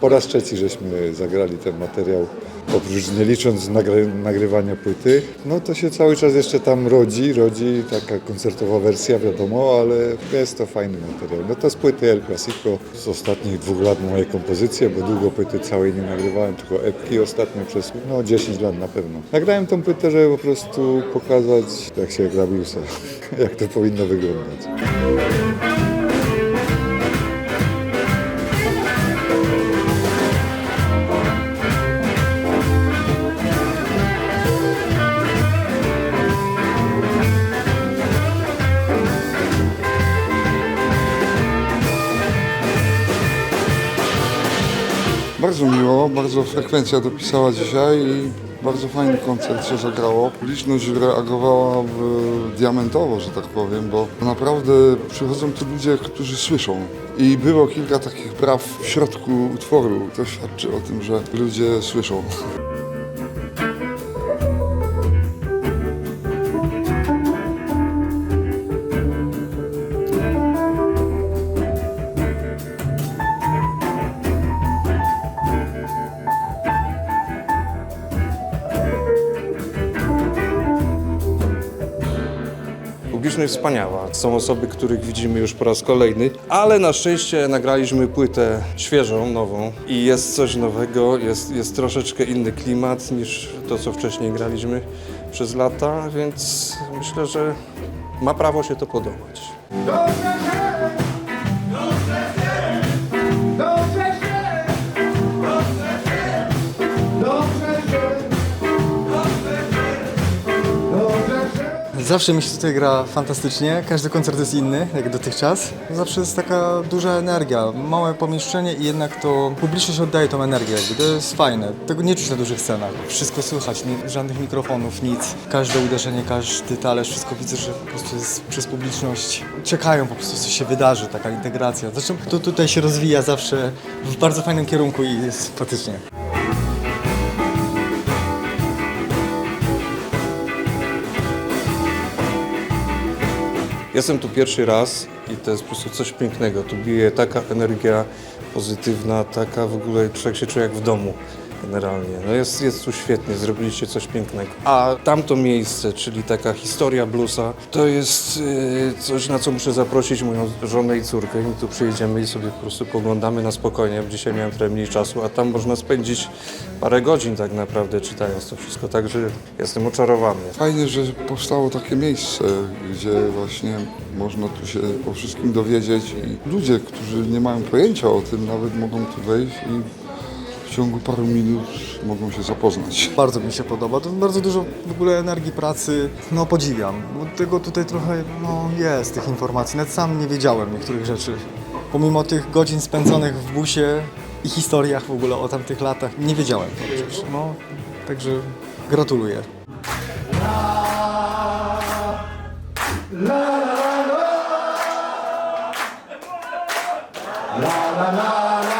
Po raz trzeci żeśmy zagrali ten materiał, oprócz nie licząc nagry, nagrywania płyty. No to się cały czas jeszcze tam rodzi, rodzi taka koncertowa wersja, wiadomo, ale jest to fajny materiał. No to z płyty El Clasico, z ostatnich dwóch lat moje kompozycje, bo długo płyty całej nie nagrywałem, tylko epki ostatnio przez no 10 lat na pewno. Nagrałem tą płytę, żeby po prostu pokazać, jak się gra bluesa, jak to powinno wyglądać. Bardzo miło, bardzo frekwencja dopisała dzisiaj i bardzo fajny koncert się zagrało. Publiczność reagowała w- diamentowo, że tak powiem, bo naprawdę przychodzą tu ludzie, którzy słyszą. I było kilka takich braw w środku utworu. To świadczy o tym, że ludzie słyszą. Publiczność wspaniała. Są osoby, których widzimy już po raz kolejny, ale na szczęście nagraliśmy płytę świeżą, nową i jest coś nowego, jest, jest troszeczkę inny klimat niż to, co wcześniej graliśmy przez lata, więc myślę, że ma prawo się to podobać. Zawsze mi się tutaj gra fantastycznie, każdy koncert jest inny, jak dotychczas. Zawsze jest taka duża energia, małe pomieszczenie i jednak to publiczność oddaje tą energię, to jest fajne. Tego nie czuć na dużych scenach. Wszystko słychać, nie, żadnych mikrofonów, nic. Każde uderzenie, każdy talerz, wszystko widzę, że po prostu jest przez publiczność. Czekają po prostu, co się wydarzy, taka integracja. Zresztą to tutaj się rozwija zawsze w bardzo fajnym kierunku i jest sympatycznie. Jestem tu pierwszy raz i to jest po prostu coś pięknego. Tu bije taka energia pozytywna, taka w ogóle człowiek się czuje jak w domu generalnie. No jest, jest tu świetnie, zrobiliście coś pięknego. A tamto miejsce, czyli taka historia bluesa, to jest yy, coś, na co muszę zaprosić moją żonę i córkę. I tu przyjedziemy i sobie po prostu poglądamy na spokojnie. Dzisiaj miałem trochę mniej czasu, a tam można spędzić parę godzin tak naprawdę czytając to wszystko. Także jestem oczarowany. Fajnie, że powstało takie miejsce, gdzie właśnie można tu się o wszystkim dowiedzieć i ludzie, którzy nie mają pojęcia o tym, nawet mogą tu wejść i w ciągu paru minut mogą się zapoznać. Bardzo mi się podoba. To bardzo dużo w ogóle energii, pracy. No podziwiam. Bo tego tutaj trochę no, jest, tych informacji. Nawet sam nie wiedziałem niektórych rzeczy. Pomimo tych godzin spędzonych w busie i historiach w ogóle o tamtych latach, nie wiedziałem przecież. No, także gratuluję. La la la la